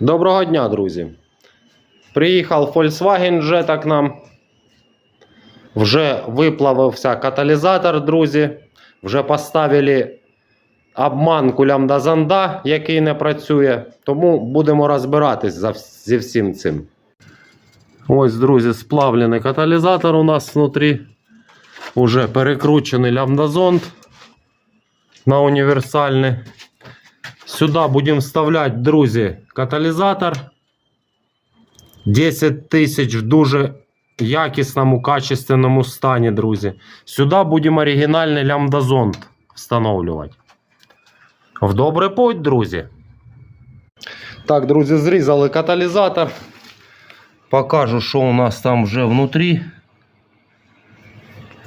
Доброго дня, друзі. Приїхав Volkswagen Jetta к нам. Вже виплавився каталізатор, друзі. Вже поставили обманку лямбда-зонда, який не працює. Тому будемо розбиратись зі всім цим. Ось, друзі, сплавлений каталізатор у нас внутрі. Уже перекручений лямбда-зонд на універсальний. Сюда будем вставлять, друзі, каталізатор. 10 тисяч в дуже якісному, качественному стані, друзі. Сюди будемо оригінальний лямбдазонд встановлювати. В добрий путь, друзі. Так, друзі, зрізали каталізатор. Покажу, що у нас там вже внутрі.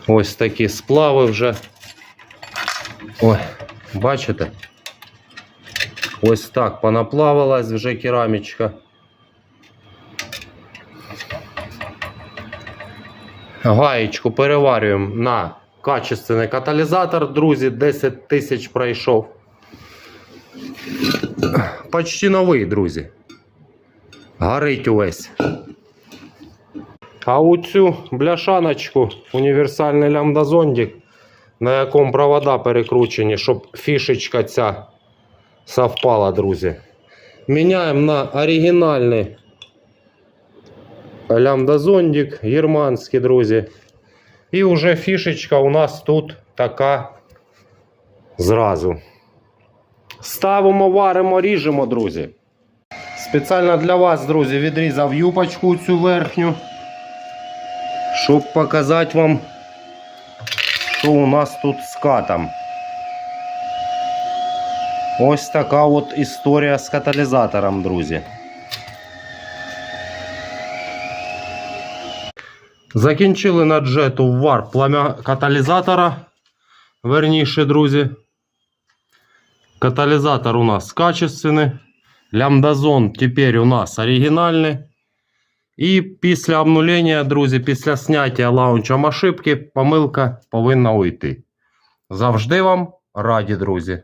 Ось такі сплави вже. Ой, бачите? Ось так понаплавалась вже керамічка. Гаєчку переварюємо на качественний каталізатор, друзі, 10 тисяч пройшов. Почти новий, друзі. Горить увесь. А у цю бляшаночку універсальний лямбдазондик, на якому провода перекручені, щоб фішечка ця совпала, друзі. Міняємо на оригінальний лямбдазондик германський, друзі. І вже фішечка у нас тут така зразу. Ставимо, варимо, ріжемо, друзі. Спеціально для вас, друзі, відрізав юпочку цю верхню, щоб показати вам, що у нас тут з катом. Ось така от історія з каталізатором, друзі. Закінчили на джету вар пламя каталізатора. Верніше, друзі. Каталізатор у нас качественний. Лямбдазон тепер у нас оригінальний. І після обнулення, друзі, після зняття лаунчем ошибки, помилка повинна уйти. Завжди вам раді, друзі.